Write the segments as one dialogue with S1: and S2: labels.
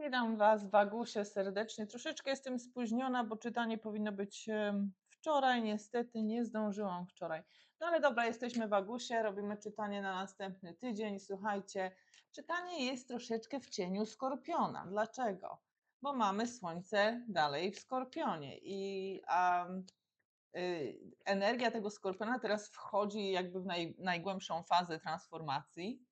S1: Witam Was, Wagusie, serdecznie. Troszeczkę jestem spóźniona, bo czytanie powinno być wczoraj. Niestety nie zdążyłam wczoraj. No ale dobra, jesteśmy Wagusie, robimy czytanie na następny tydzień. Słuchajcie, czytanie jest troszeczkę w cieniu skorpiona. Dlaczego? Bo mamy słońce dalej w skorpionie i am, y, energia tego skorpiona teraz wchodzi jakby w naj, najgłębszą fazę transformacji.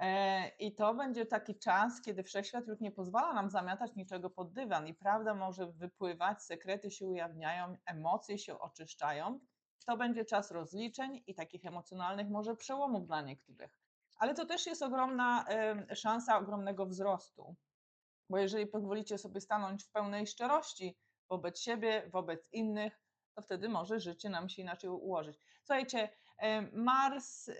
S1: E, I to będzie taki czas, kiedy wszechświat już nie pozwala nam zamiatać niczego pod dywan i prawda może wypływać, sekrety się ujawniają, emocje się oczyszczają. To będzie czas rozliczeń i takich emocjonalnych może przełomów dla niektórych. Ale to też jest ogromna szansa ogromnego wzrostu, bo jeżeli pozwolicie sobie stanąć w pełnej szczerości wobec siebie, wobec innych, to wtedy może życie nam się inaczej ułożyć. Słuchajcie, Mars,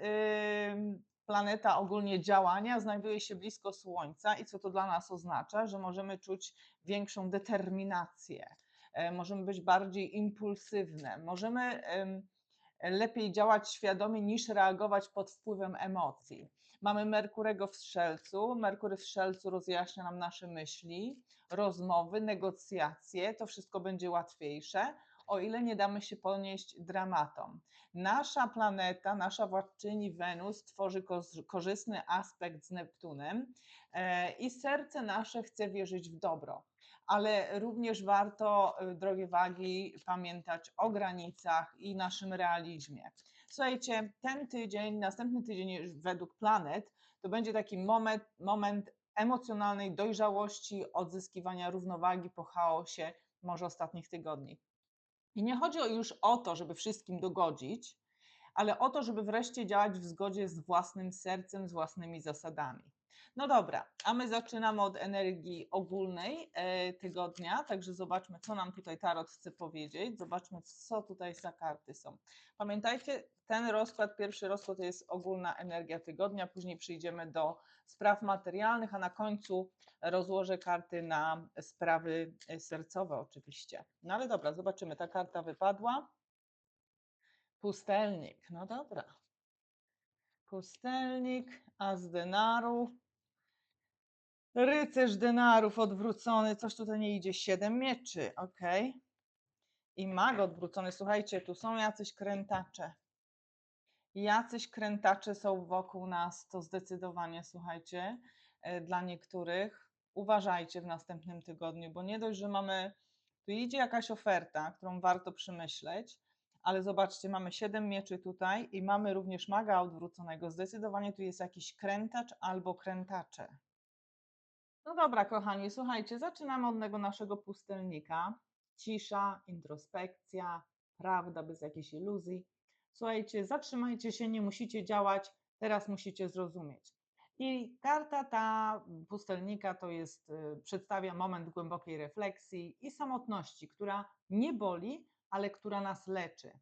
S1: planeta ogólnie działania, znajduje się blisko Słońca i co to dla nas oznacza? Że możemy czuć większą determinację, e, możemy być bardziej impulsywne, możemy em, lepiej działać świadomie niż reagować pod wpływem emocji. Mamy Merkurego w Strzelcu. Merkury w Strzelcu rozjaśnia nam nasze myśli, rozmowy, negocjacje. To wszystko będzie łatwiejsze, o ile nie damy się ponieść dramatom. Nasza planeta, nasza władczyni Wenus tworzy korzystny aspekt z Neptunem e, i serce nasze chce wierzyć w dobro. Ale również warto, y, drogie wagi, pamiętać o granicach i naszym realizmie. Słuchajcie, ten tydzień, następny tydzień według planet, to będzie taki moment, moment emocjonalnej dojrzałości, odzyskiwania równowagi po chaosie może ostatnich tygodni. I nie chodzi już o to, żeby wszystkim dogodzić, ale o to, żeby wreszcie działać w zgodzie z własnym sercem, z własnymi zasadami. No dobra, a my zaczynamy od energii ogólnej e, tygodnia, także zobaczmy, co nam tutaj Tarot chce powiedzieć. Zobaczmy, co tutaj za karty są. Pamiętajcie, ten rozkład, pierwszy rozkład to jest ogólna energia tygodnia, później przyjdziemy do spraw materialnych, a na końcu rozłożę karty na sprawy e, sercowe oczywiście. No ale dobra, zobaczymy, ta karta wypadła. Pustelnik, no dobra. Pustelnik, as denarów. Rycerz denarów odwrócony, coś tutaj nie idzie, siedem mieczy, ok. I mag odwrócony, słuchajcie, tu są jacyś krętacze. Jacyś krętacze są wokół nas, to zdecydowanie, słuchajcie, e, dla niektórych. Uważajcie w następnym tygodniu, bo nie dość, że mamy, tu idzie jakaś oferta, którą warto przemyśleć, ale zobaczcie, mamy siedem mieczy tutaj i mamy również maga odwróconego. Zdecydowanie tu jest jakiś krętacz albo krętacze. No dobra, kochani, słuchajcie, zaczynamy od tego naszego pustelnika. Cisza, introspekcja, prawda bez jakichś iluzji. Słuchajcie, zatrzymajcie się, nie musicie działać, teraz musicie zrozumieć. I karta ta pustelnika to jest, y, przedstawia moment głębokiej refleksji i samotności, która nie boli, ale która nas leczy.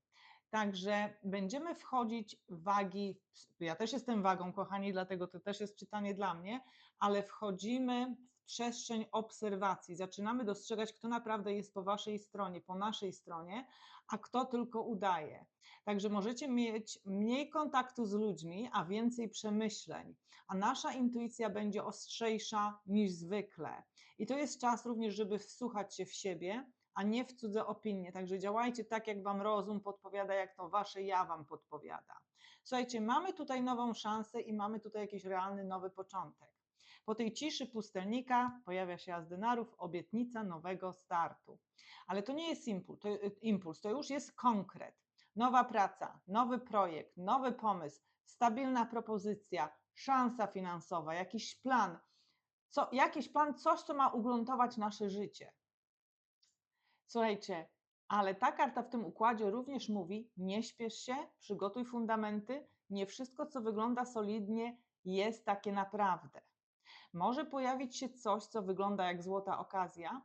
S1: Także będziemy wchodzić w wagi. Ja też jestem wagą, kochani, dlatego to też jest czytanie dla mnie, ale wchodzimy w przestrzeń obserwacji. Zaczynamy dostrzegać, kto naprawdę jest po waszej stronie, po naszej stronie, a kto tylko udaje. Także możecie mieć mniej kontaktu z ludźmi, a więcej przemyśleń, a nasza intuicja będzie ostrzejsza niż zwykle. I to jest czas również, żeby wsłuchać się w siebie, a nie w cudze opinie. Także działajcie tak, jak Wam rozum podpowiada, jak to Wasze ja Wam podpowiada. Słuchajcie, mamy tutaj nową szansę i mamy tutaj jakiś realny nowy początek. Po tej ciszy pustelnika pojawia się azdenarów, obietnica nowego startu. Ale to nie jest impuls, to, impuls, to już jest konkret. Nowa praca, nowy projekt, nowy pomysł, stabilna propozycja, szansa finansowa, jakiś plan, co, jakiś plan, coś, co ma ugruntować nasze życie. Słuchajcie, ale ta karta w tym układzie również mówi: nie śpiesz się, przygotuj fundamenty. Nie wszystko, co wygląda solidnie, jest takie naprawdę. Może pojawić się coś, co wygląda jak złota okazja,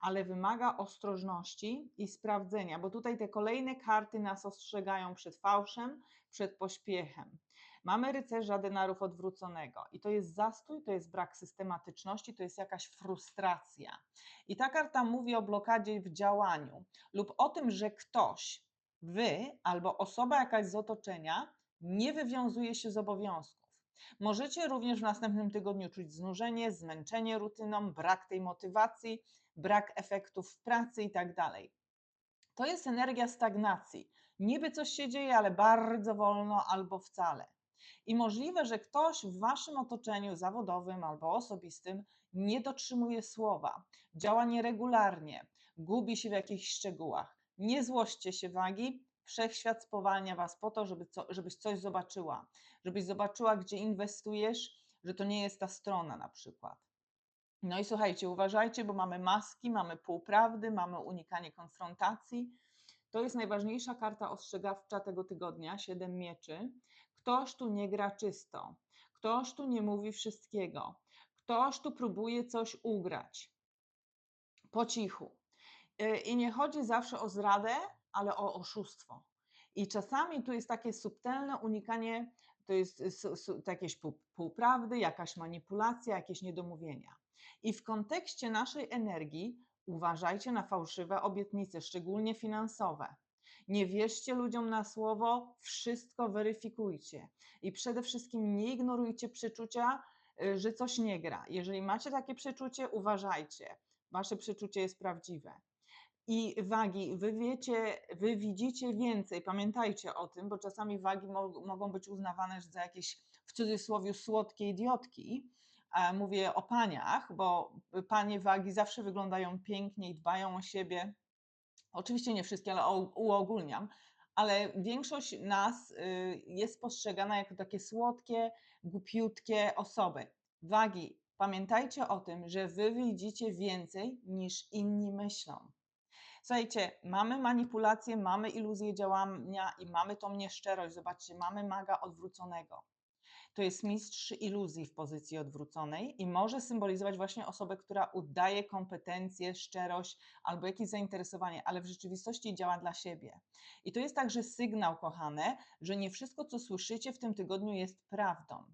S1: ale wymaga ostrożności i sprawdzenia, bo tutaj te kolejne karty nas ostrzegają przed fałszem, przed pośpiechem. Mamy rycerza denarów odwróconego i to jest zastój, to jest brak systematyczności, to jest jakaś frustracja. I ta karta mówi o blokadzie w działaniu lub o tym, że ktoś, wy albo osoba jakaś z otoczenia nie wywiązuje się z obowiązków. Możecie również w następnym tygodniu czuć znużenie, zmęczenie rutyną, brak tej motywacji, brak efektów w pracy i tak. To jest energia stagnacji. Niby coś się dzieje, ale bardzo wolno albo wcale. I możliwe, że ktoś w waszym otoczeniu zawodowym albo osobistym nie dotrzymuje słowa, działa nieregularnie, gubi się w jakichś szczegółach. Nie złoście się wagi, wszechświat spowalnia was po to, żeby co, żebyś coś zobaczyła, żebyś zobaczyła, gdzie inwestujesz, że to nie jest ta strona na przykład. No i słuchajcie, uważajcie, bo mamy maski, mamy półprawdy, mamy unikanie konfrontacji. To jest najważniejsza karta ostrzegawcza tego tygodnia, siedem mieczy. Ktoś tu nie gra czysto, ktoś tu nie mówi wszystkiego, ktoś tu próbuje coś ugrać po cichu. Y, I nie chodzi zawsze o zradę, ale o oszustwo. I czasami tu jest takie subtelne unikanie, to jest to jakieś pół, półprawdy, jakaś manipulacja, jakieś niedomówienia. I w kontekście naszej energii uważajcie na fałszywe obietnice, szczególnie finansowe. Nie wierzcie ludziom na słowo, wszystko weryfikujcie. I przede wszystkim nie ignorujcie przeczucia, y, że coś nie gra. Jeżeli macie takie przeczucie, uważajcie. Wasze przeczucie jest prawdziwe. I wagi, wy wiecie, wy widzicie więcej, pamiętajcie o tym, bo czasami wagi mo mogą być uznawane za jakieś w cudzysłowie słodkie idiotki. Mówię o paniach, bo panie wagi zawsze wyglądają pięknie i dbają o siebie. Oczywiście nie wszystkie, ale uogólniam, ale większość nas y, jest postrzegana jako takie słodkie, głupiutkie osoby. Wagi, pamiętajcie o tym, że wy widzicie więcej niż inni myślą. Słuchajcie, mamy manipulację, mamy iluzję działania i mamy tą nieszczerość. Zobaczcie, mamy maga odwróconego. To jest mistrz iluzji w pozycji odwróconej i może symbolizować właśnie osobę, która udaje kompetencje, szczerość albo jakieś zainteresowanie, ale w rzeczywistości działa dla siebie. I to jest także sygnał, kochane, że nie wszystko, co słyszycie w tym tygodniu, jest prawdą.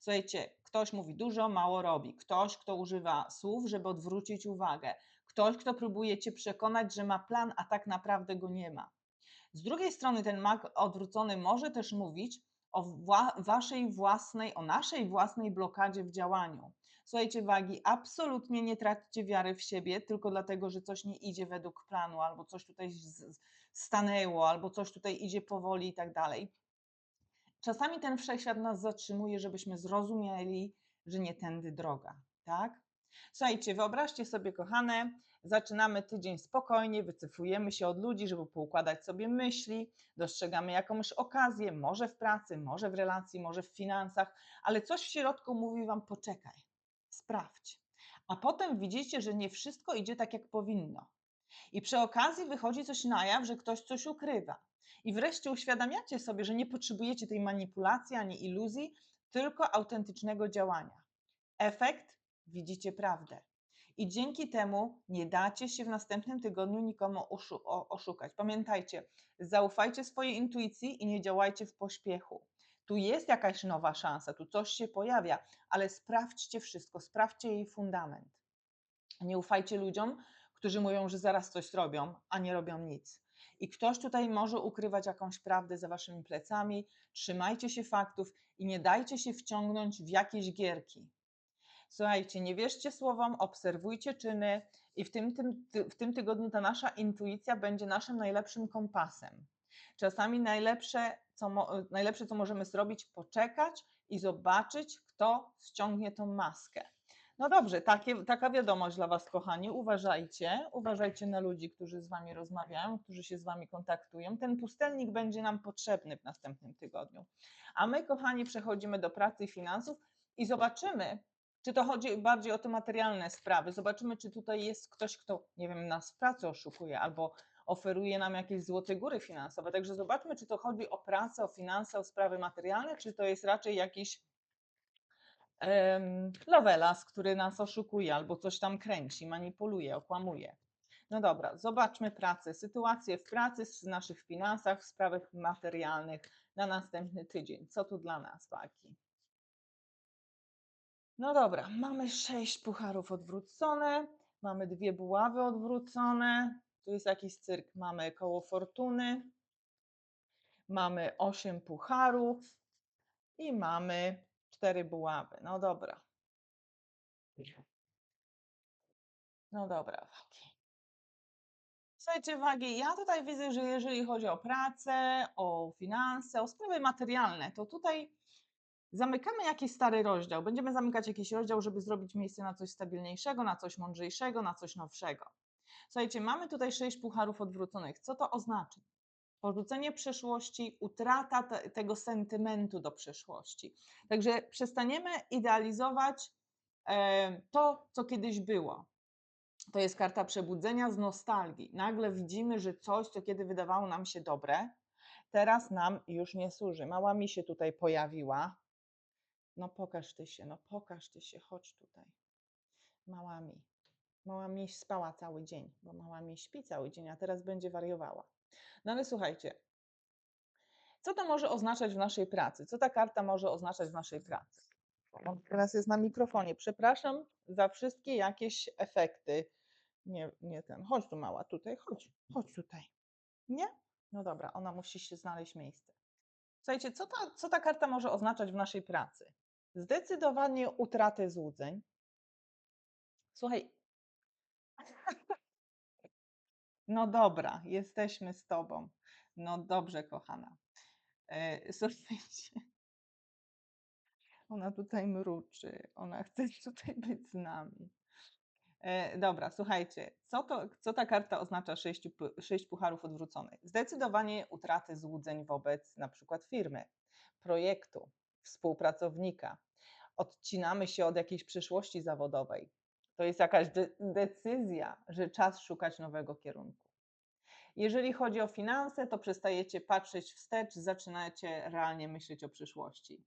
S1: Słuchajcie, ktoś mówi dużo, mało robi. Ktoś, kto używa słów, żeby odwrócić uwagę. Ktoś, kto próbuje cię przekonać, że ma plan, a tak naprawdę go nie ma. Z drugiej strony ten mag odwrócony może też mówić o waszej własnej, o naszej własnej blokadzie w działaniu. Słuchajcie, wagi, absolutnie nie traćcie wiary w siebie tylko dlatego, że coś nie idzie według planu, albo coś tutaj stanęło, albo coś tutaj idzie powoli i tak dalej. Czasami ten wszechświat nas zatrzymuje, żebyśmy zrozumieli, że nie tędy droga, tak? Słuchajcie, wyobraźcie sobie, kochane, zaczynamy tydzień spokojnie, wycofujemy się od ludzi, żeby poukładać sobie myśli, dostrzegamy jakąś okazję, może w pracy, może w relacji, może w finansach, ale coś w środku mówi Wam: poczekaj, sprawdź. A potem widzicie, że nie wszystko idzie tak, jak powinno. I przy okazji wychodzi coś na jaw, że ktoś coś ukrywa. I wreszcie uświadamiacie sobie, że nie potrzebujecie tej manipulacji ani iluzji, tylko autentycznego działania. Efekt widzicie prawdę. I dzięki temu nie dacie się w następnym tygodniu nikomu oszukać. Pamiętajcie, zaufajcie swojej intuicji i nie działajcie w pośpiechu. Tu jest jakaś nowa szansa, tu coś się pojawia, ale sprawdźcie wszystko, sprawdźcie jej fundament. Nie ufajcie ludziom, którzy mówią, że zaraz coś robią, a nie robią nic. I ktoś tutaj może ukrywać jakąś prawdę za waszymi plecami. Trzymajcie się faktów i nie dajcie się wciągnąć w jakieś gierki. Słuchajcie, nie wierzcie słowom, obserwujcie czyny i w tym, tym, w tym tygodniu ta nasza intuicja będzie naszym najlepszym kompasem. Czasami najlepsze co, najlepsze, co możemy zrobić, poczekać i zobaczyć, kto ściągnie tą maskę. No dobrze, takie, taka wiadomość dla Was, kochani. Uważajcie, uważajcie na ludzi, którzy z Wami rozmawiają, którzy się z Wami kontaktują. Ten pustelnik będzie nam potrzebny w następnym tygodniu. A my, kochani, przechodzimy do pracy i finansów i zobaczymy, czy to chodzi bardziej o te materialne sprawy. Zobaczymy, czy tutaj jest ktoś, kto, nie wiem, nas w pracy oszukuje albo oferuje nam jakieś złote góry finansowe. Także zobaczmy, czy to chodzi o pracę, o finanse, o sprawy materialne, czy to jest raczej jakiś um, lovelas, który nas oszukuje albo coś tam kręci, manipuluje, okłamuje. No dobra, zobaczmy pracę, sytuację w pracy, w naszych finansach, w sprawach materialnych na następny tydzień. Co tu dla nas, Waki? No dobra, mamy sześć pucharów odwrócone, mamy dwie buławy odwrócone, tu jest jakiś cyrk, mamy koło fortuny, mamy osiem pucharów i mamy Cztery buławy. No dobra. No dobra, wagi. Słuchajcie, wagi, ja tutaj widzę, że jeżeli chodzi o pracę, o finanse, o sprawy materialne, to tutaj zamykamy jakiś stary rozdział. Będziemy zamykać jakiś rozdział, żeby zrobić miejsce na coś stabilniejszego, na coś mądrzejszego, na coś nowszego. Słuchajcie, mamy tutaj sześć pucharów odwróconych. Co to oznacza? Porzucenie przeszłości, utrata te, tego sentymentu do przeszłości. Także przestaniemy idealizować e, to, co kiedyś było. To jest karta przebudzenia z nostalgii. Nagle widzimy, że coś, co kiedy wydawało nam się dobre, teraz nam już nie służy. Mała mi się tutaj pojawiła. No pokaż ty się, no pokaż ty się, chodź tutaj. Mała mi. Mała mi spała cały dzień, bo mała mi śpi cały dzień, a teraz będzie wariowała. No ale słuchajcie, co to może oznaczać w naszej pracy? Co ta karta może oznaczać w naszej pracy? On teraz jest na mikrofonie. Przepraszam za wszystkie jakieś efekty. Nie, nie ten. Chodź tu mała, tutaj, chodź, chodź tutaj. Nie? No dobra, ona musi się znaleźć miejsce. Słuchajcie, co ta, co ta karta może oznaczać w naszej pracy? Zdecydowanie utratę złudzeń. Słuchaj. No dobra, jesteśmy z tobą. No dobrze, kochana. E, słuchajcie. Ona tutaj mruczy, ona chce tutaj być z nami. E, dobra, słuchajcie, co, to, co ta karta oznacza sześć pucharów odwróconych? Zdecydowanie utraty złudzeń wobec na przykład firmy, projektu, współpracownika. Odcinamy się od jakiejś przyszłości zawodowej. To jest jakaś de- decyzja, że czas szukać nowego kierunku. Jeżeli chodzi o finanse, to przestajecie patrzeć wstecz, zaczynacie realnie myśleć o przyszłości.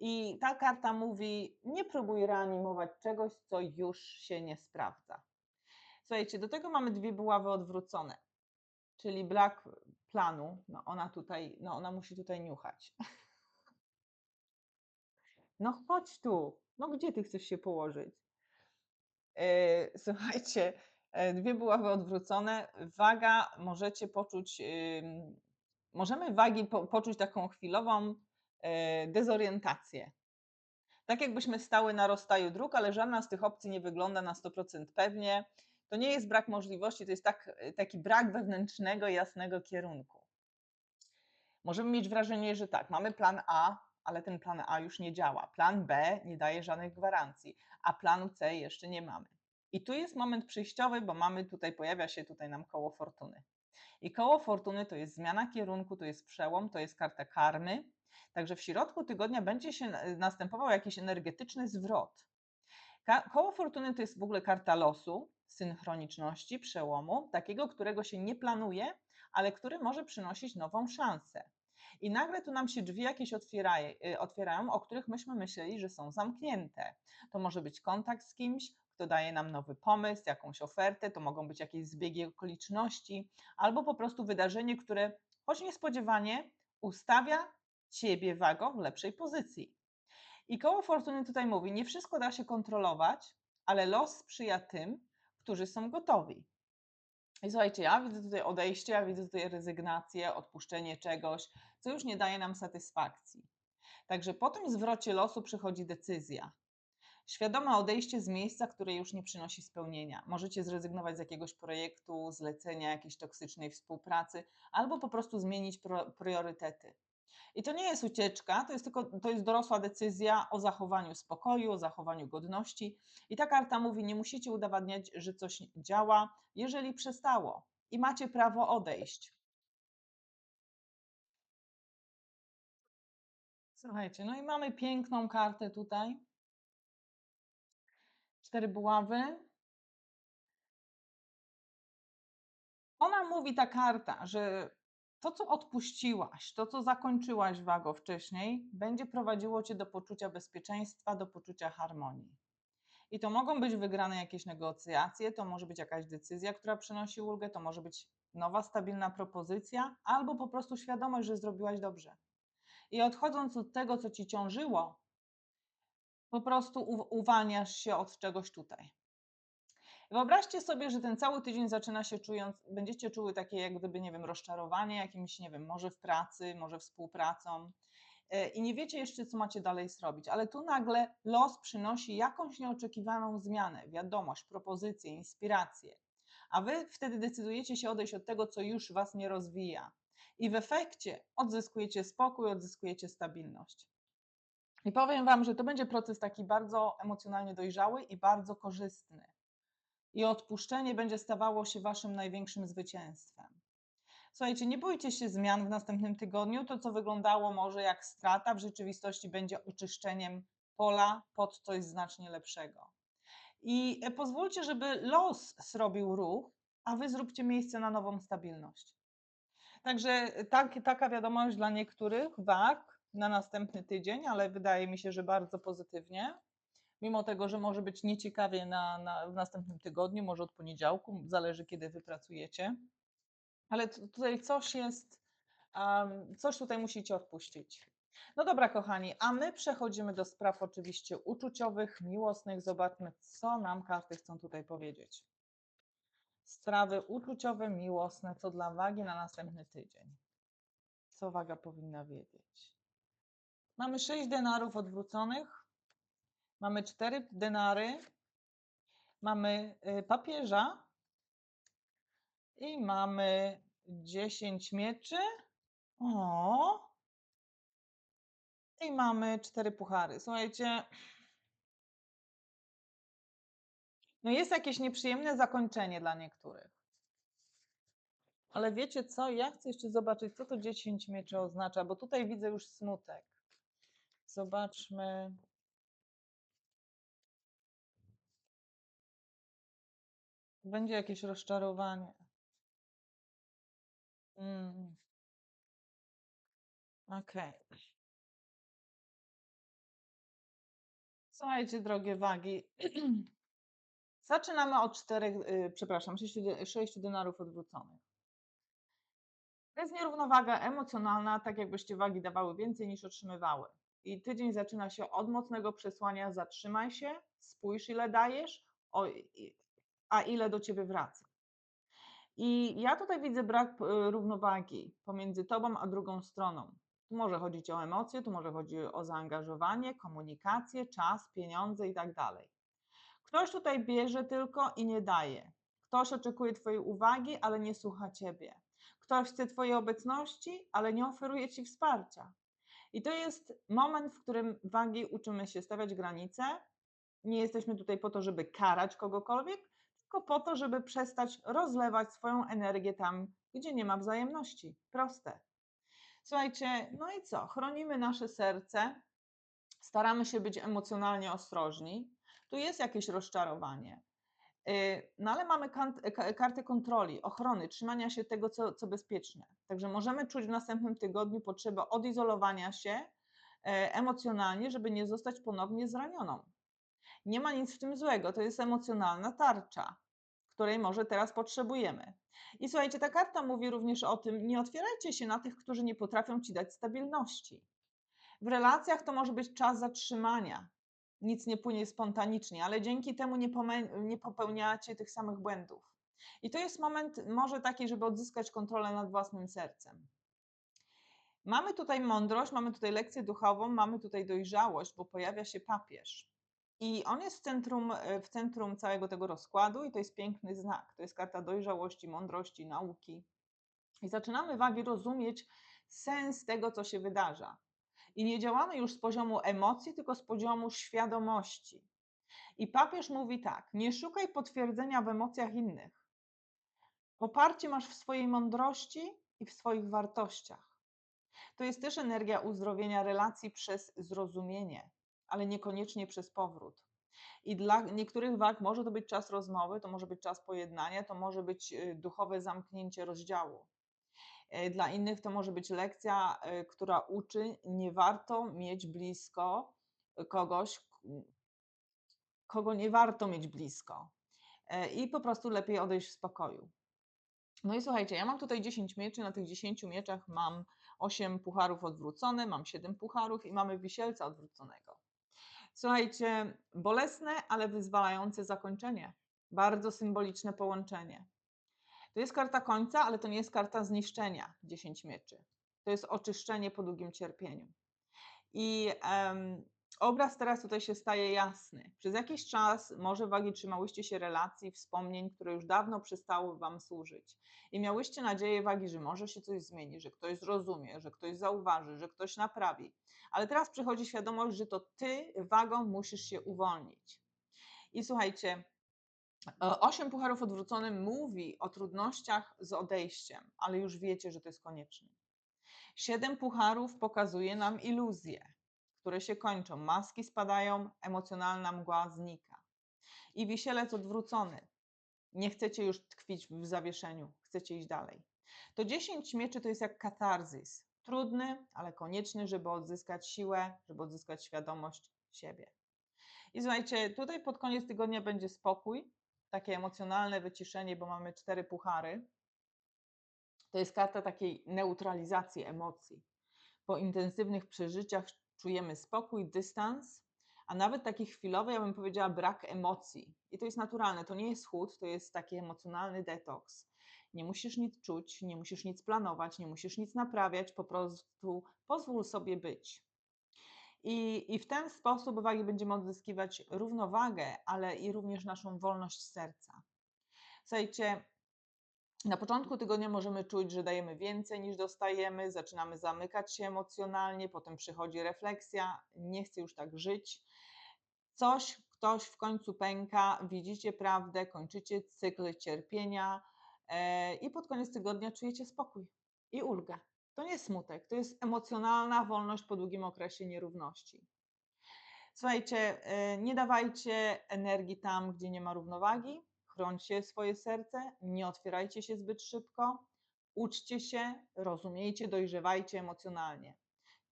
S1: I ta karta mówi: nie próbuj reanimować czegoś, co już się nie sprawdza. Słuchajcie, do tego mamy dwie buławy odwrócone, czyli brak planu. No ona tutaj, no ona musi tutaj niuchać. No chodź tu. No gdzie ty chcesz się położyć? E, Słuchajcie, e, dwie buławy odwrócone. Waga możecie poczuć, możemy wagi po, poczuć taką chwilową e, dezorientację. Tak jakbyśmy stały na rozstaju dróg, ale żadna z tych opcji nie wygląda na 100% pewnie. To nie jest brak możliwości, to jest tak, taki brak wewnętrznego, jasnego kierunku. Możemy mieć wrażenie, że tak, mamy plan A, ale ten plan A już nie działa. Plan B nie daje żadnych gwarancji, a planu C jeszcze nie mamy. I tu jest moment przejściowy, bo mamy tutaj, pojawia się tutaj nam koło fortuny. I koło fortuny to jest zmiana kierunku, to jest przełom, to jest karta karmy. Także w środku tygodnia będzie się na- następował jakiś energetyczny zwrot. Koło fortuny to jest w ogóle karta losu, synchroniczności, przełomu, takiego, którego się nie planuje, ale który może przynosić nową szansę. I nagle tu nam się drzwi jakieś otwierają, otwierają, o których myśmy myśleli, że są zamknięte. To może być kontakt z kimś, kto daje nam nowy pomysł, jakąś ofertę, to mogą być jakieś zbiegi okoliczności, albo po prostu wydarzenie, które choć niespodziewanie ustawia ciebie wago w lepszej pozycji. I koło fortuny tutaj mówi: Nie wszystko da się kontrolować, ale los sprzyja tym, którzy są gotowi. I słuchajcie, ja widzę tutaj odejście, ja widzę tutaj rezygnację, odpuszczenie czegoś, co już nie daje nam satysfakcji. Także po tym zwrocie losu przychodzi decyzja. Świadome odejście z miejsca, które już nie przynosi spełnienia. Możecie zrezygnować z jakiegoś projektu, zlecenia, jakiejś toksycznej współpracy, albo po prostu zmienić priorytety. I to nie jest ucieczka, to jest tylko to jest dorosła decyzja o zachowaniu spokoju, o zachowaniu godności. I ta karta mówi: nie musicie udowadniać, że coś działa, jeżeli przestało i macie prawo odejść. Słuchajcie, no i mamy piękną kartę tutaj. Cztery buławy. Ona mówi ta karta, że to, co odpuściłaś, to, co zakończyłaś wago wcześniej, będzie prowadziło cię do poczucia bezpieczeństwa, do poczucia harmonii. I to mogą być wygrane jakieś negocjacje, to może być jakaś decyzja, która przynosi ulgę, to może być nowa, stabilna propozycja, albo po prostu świadomość, że zrobiłaś dobrze. I odchodząc od tego, co ci ciążyło, po prostu uwalniasz się od czegoś tutaj. Wyobraźcie sobie, że ten cały tydzień zaczyna się czując, będziecie czuły takie jak gdyby, nie wiem, rozczarowanie jakimś, nie wiem, może w pracy, może współpracą. e, i nie wiecie jeszcze, co macie dalej zrobić, ale tu nagle los przynosi jakąś nieoczekiwaną zmianę, wiadomość, propozycję, inspirację, a wy wtedy decydujecie się odejść od tego, co już was nie rozwija. I w efekcie odzyskujecie spokój, odzyskujecie stabilność. I powiem Wam, że to będzie proces taki bardzo emocjonalnie dojrzały i bardzo korzystny. I odpuszczenie będzie stawało się Waszym największym zwycięstwem. Słuchajcie, nie bójcie się zmian w następnym tygodniu. To, co wyglądało może jak strata, w rzeczywistości będzie oczyszczeniem pola pod coś znacznie lepszego. I e, pozwólcie, żeby los zrobił ruch, a wy zróbcie miejsce na nową stabilność. Także e, tak, taka wiadomość dla niektórych wag na następny tydzień, ale wydaje mi się, że bardzo pozytywnie. Mimo tego, że może być nieciekawie na, na, w następnym tygodniu, może od poniedziałku, zależy kiedy wypracujecie. Ale tutaj coś jest, um, coś tutaj musicie odpuścić. No dobra, kochani, a my przechodzimy do spraw oczywiście uczuciowych, miłosnych. Zobaczmy, co nam karty chcą tutaj powiedzieć. Sprawy uczuciowe, miłosne, co dla wagi na następny tydzień. Co waga powinna wiedzieć? Mamy 6 denarów odwróconych, mamy 4 denary, mamy y, papieża i mamy 10 mieczy. O! I mamy cztery puchary. Słuchajcie. No jest jakieś nieprzyjemne zakończenie dla niektórych. Ale wiecie co? Ja chcę jeszcze zobaczyć, co to 10 mieczy oznacza, bo tutaj widzę już smutek. Zobaczmy. Będzie jakieś rozczarowanie. Mm. Okej. Okay. Słuchajcie, drogie wagi. Zaczynamy od czterech, yy, przepraszam, sześciu, sześciu denarów odwróconych. To jest nierównowaga emocjonalna, tak jakbyście wagi dawały więcej niż otrzymywały. I tydzień zaczyna się od mocnego przesłania: zatrzymaj się, spójrz, ile dajesz, o, a ile do ciebie wraca. I ja tutaj widzę brak y, równowagi pomiędzy tobą a drugą stroną. Tu może chodzić o emocje, tu może chodzić o zaangażowanie, komunikację, czas, pieniądze i tak dalej. Ktoś tutaj bierze tylko i nie daje. Ktoś oczekuje Twojej uwagi, ale nie słucha Ciebie. Ktoś chce Twojej obecności, ale nie oferuje Ci wsparcia. I to jest moment, w którym wagi uczymy się stawiać granice. Nie jesteśmy tutaj po to, żeby karać kogokolwiek, tylko po to, żeby przestać rozlewać swoją energię tam, gdzie nie ma wzajemności. Proste. Słuchajcie, no i co? Chronimy nasze serce, staramy się być emocjonalnie ostrożni. Tu jest jakieś rozczarowanie. Y, no ale mamy kartę kontroli, ochrony, trzymania się tego, co, co bezpieczne. Także możemy czuć w następnym tygodniu potrzebę odizolowania się e, emocjonalnie, żeby nie zostać ponownie zranioną. Nie ma nic w tym złego, to jest emocjonalna tarcza, której może teraz potrzebujemy. I słuchajcie, ta karta mówi również o tym, nie otwierajcie się na tych, którzy nie potrafią ci dać stabilności. W relacjach to może być czas zatrzymania. Nic nie płynie spontanicznie, ale dzięki temu nie, nie popełniacie tych samych błędów. I to jest moment może taki, żeby odzyskać kontrolę nad własnym sercem. Mamy tutaj mądrość, mamy tutaj lekcję duchową, mamy tutaj dojrzałość, bo pojawia się papież. I on jest w centrum, e, w centrum całego tego rozkładu i to jest piękny znak. To jest karta dojrzałości, mądrości, nauki. I zaczynamy wagi rozumieć sens tego, co się wydarza. I nie działamy już z poziomu emocji, tylko z poziomu świadomości. I papież mówi tak: nie szukaj potwierdzenia w emocjach innych. Poparcie masz w swojej mądrości i w swoich wartościach. To jest też energia uzdrowienia relacji przez zrozumienie ale niekoniecznie przez powrót. I dla niektórych wag może to być czas rozmowy, to może być czas pojednania, to może być y, duchowe zamknięcie rozdziału. E, dla innych to może być lekcja, e, która uczy, nie warto mieć blisko kogoś, kogo nie warto mieć blisko. E, I po prostu lepiej odejść w spokoju. No i słuchajcie, ja mam tutaj 10 mieczy, na tych 10 mieczach mam 8 pucharów odwrócone, mam 7 pucharów i mamy wisielca odwróconego. Słuchajcie, bolesne, ale wyzwalające zakończenie. Bardzo symboliczne połączenie. To jest karta końca, ale to nie jest karta zniszczenia 10 mieczy. To jest oczyszczenie po długim cierpieniu. I em, obraz teraz tutaj się staje jasny. Przez jakiś czas może wagi trzymałyście się relacji, wspomnień, które już dawno przestały Wam służyć. I miałyście nadzieję wagi, że może się coś zmieni, że ktoś zrozumie, że ktoś zauważy, że ktoś naprawi. Ale teraz przychodzi świadomość, że to Ty wagą musisz się uwolnić. I słuchajcie, e, Osiem pucharów odwróconym mówi o trudnościach z odejściem, ale już wiecie, że to jest konieczne. Siedem pucharów pokazuje nam iluzje, które się kończą. Maski spadają, emocjonalna mgła znika. I wisielec odwrócony. Nie chcecie już tkwić w zawieszeniu, chcecie iść dalej. To 10 mieczy to jest jak katarzys. Trudny, ale konieczny, żeby odzyskać siłę, żeby odzyskać świadomość siebie. I słuchajcie, tutaj pod koniec tygodnia będzie spokój, takie emocjonalne wyciszenie, bo mamy cztery puchary. To jest karta takiej neutralizacji emocji. Po intensywnych przeżyciach czujemy spokój, dystans, a nawet taki chwilowy, ja bym powiedziała, brak emocji. I to jest naturalne, to nie jest chód, to jest taki emocjonalny detoks. Nie musisz nic czuć, nie musisz nic planować, nie musisz nic naprawiać, po prostu pozwól sobie być. I, I w ten sposób wagi będziemy odzyskiwać równowagę, ale i również naszą wolność serca. Słuchajcie, na początku tygodnia możemy czuć, że dajemy więcej niż dostajemy, zaczynamy zamykać się emocjonalnie, potem przychodzi refleksja, nie chcę już tak żyć. Coś, ktoś w końcu pęka, widzicie prawdę, kończycie cykl cierpienia e, i pod koniec tygodnia czujecie spokój i ulgę. To nie smutek, to jest emocjonalna wolność po długim okresie nierówności. Słuchajcie, e, nie dawajcie energii tam, gdzie nie ma równowagi, chrońcie swoje serce, nie otwierajcie się zbyt szybko, uczcie się, rozumiejcie, dojrzewajcie emocjonalnie.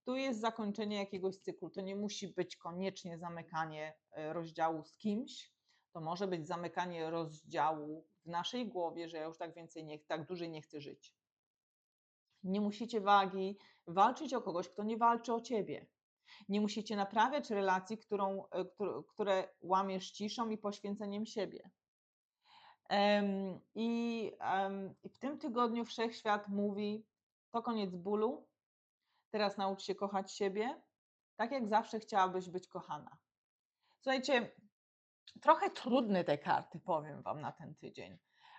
S1: Tu jest zakończenie jakiegoś cyklu. To nie musi być koniecznie zamykanie e, rozdziału z kimś. To może być zamykanie rozdziału w naszej głowie, że ja już tak więcej nie, tak dłużej nie chcę żyć. Nie musicie wagi walczyć o kogoś, kto nie walczy o ciebie. Nie musicie naprawiać relacji, którą, e, które łamiesz ciszą i poświęceniem siebie. I w tym tygodniu wszechświat mówi: to koniec bólu, teraz naucz się kochać siebie, tak jak zawsze chciałabyś być kochana. Słuchajcie, trochę trudne te karty, powiem Wam na ten tydzień,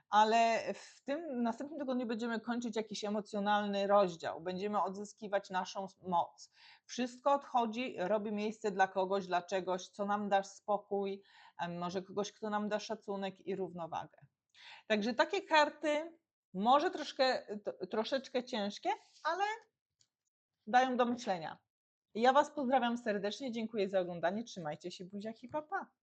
S1: ale w tym następnym tygodniu będziemy kończyć jakiś emocjonalny rozdział, będziemy odzyskiwać naszą moc. Wszystko odchodzi, robi miejsce dla kogoś, dla czegoś, co nam da spokój, może kogoś, kto nam da szacunek i równowagę. Także takie karty może troszkę, troszeczkę ciężkie, ale dają do myślenia. Ja Was pozdrawiam serdecznie, dziękuję za oglądanie, trzymajcie się, buziaki, papa. Pa.